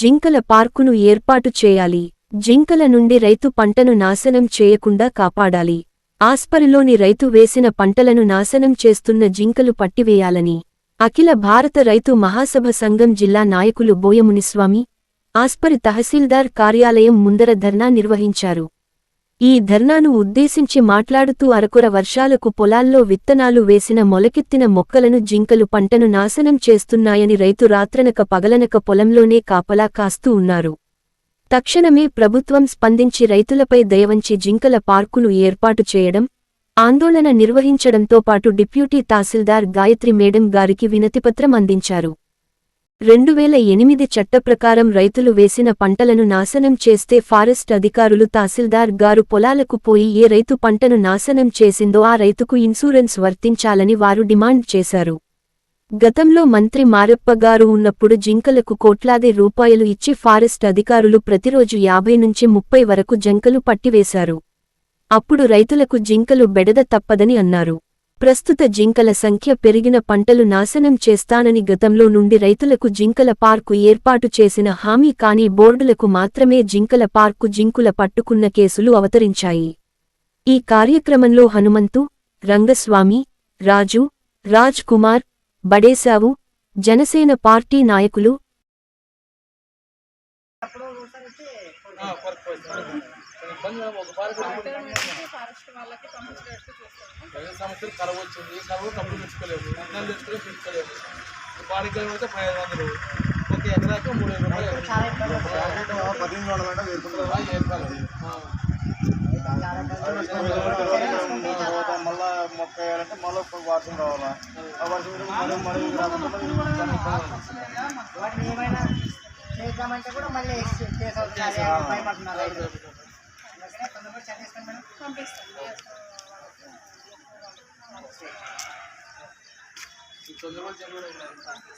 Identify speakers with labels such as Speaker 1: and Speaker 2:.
Speaker 1: జింకల పార్కును ఏర్పాటు చేయాలి. జింకల నుండి రైతు పంటను నాశనం చేయకుండా కాపాడాలి. ఆస్పరిలోని రైతు వేసిన పంటలను నాశనం చేస్తున్న జింకలు పట్టివేయాలని. అఖిల భారత రైతు మహాసభ సంఘం జిల్లా నాయకులు బోయమునిస్వామి ఆస్పరి తహసీల్దార్ కార్యాలయం ముందర ధర్నా నిర్వహించారు. ఈ ధర్నాను ఉద్దేశించి మాట్లాడుతూ అరకొర వర్షాలకు పొలాల్లో విత్తనాలు వేసిన మొలకెత్తిన మొక్కలను జింకలు పంటను నాశనం చేస్తున్నాయని రైతు రాత్రనక పగలనక పొలంలోనే కాపలా కాస్తూ ఉన్నారు. తక్షణమే ప్రభుత్వం స్పందించి రైతులపై దయవంచి జింకల పార్కులు ఏర్పాటు చేయడం ఆందోళన నిర్వహించడంతో పాటు డిప్యూటీ తహసీల్దార్ గాయత్రి మేడం గారికి వినతిపత్రం అందించారు. రెండువేల ఎనిమిది చట్టప్రకారం రైతులు వేసిన పంటలను నాశనం చేస్తే ఫారెస్ట్ అధికారులు తహసీల్దార్ గారు పొలాలకు పోయి ఏ రైతు పంటను నాశనం చేసిందో ఆ రైతుకు ఇన్సూరెన్స్ వర్తించాలని వారు డిమాండ్ చేశారు. గతంలో మంత్రి మారప్ప గారు ఉన్నప్పుడు జింకలకు కోట్లాది రూపాయలు ఇచ్చి ఫారెస్ట్ అధికారులు ప్రతిరోజు యాభై నుంచి ముప్పై వరకు జంకలు పట్టివేశారు. అప్పుడు రైతులకు జింకలు బెడద తప్పదని అన్నారు. ప్రస్తుత జింకల సంఖ్య పెరిగిన పంటలు నాశనం చేస్తానని గతంలో నుండి రైతులకు జింకల పార్కు ఏర్పాటు చేసిన హామీ కాని బోర్డులకు మాత్రమే జింకల పార్కు జింకుల పట్టుకున్న కేసులు అవతరించాయి. ఈ కార్యక్రమంలో హనుమంతు రంగస్వామి రాజు రాజ్ కుమార్ బడేశావు జనసేన పార్టీ నాయకులు
Speaker 2: సమస్యలు కరువు వచ్చింది కరువు డబ్బులు తెచ్చుకోలేము అన్నం తెచ్చుకోలేము పెంచుకోలేము పాడి కిలోమీటర్ పదిహేను వందలు. ప్రతి ఎకరాకు మూడు వేల రూపాయలు.
Speaker 3: మళ్ళా మొక్క వేయాలంటే మళ్ళీ ఒక వర్షం రావాలా? ఆ వర్షం మళ్ళీ మళ్ళీ
Speaker 4: చేద్దామంటే కూడా మళ్ళీ భయపడుతున్నారు. రైతులు. అందుకనే తొందరగా మేడం.
Speaker 2: జరుగుతుంది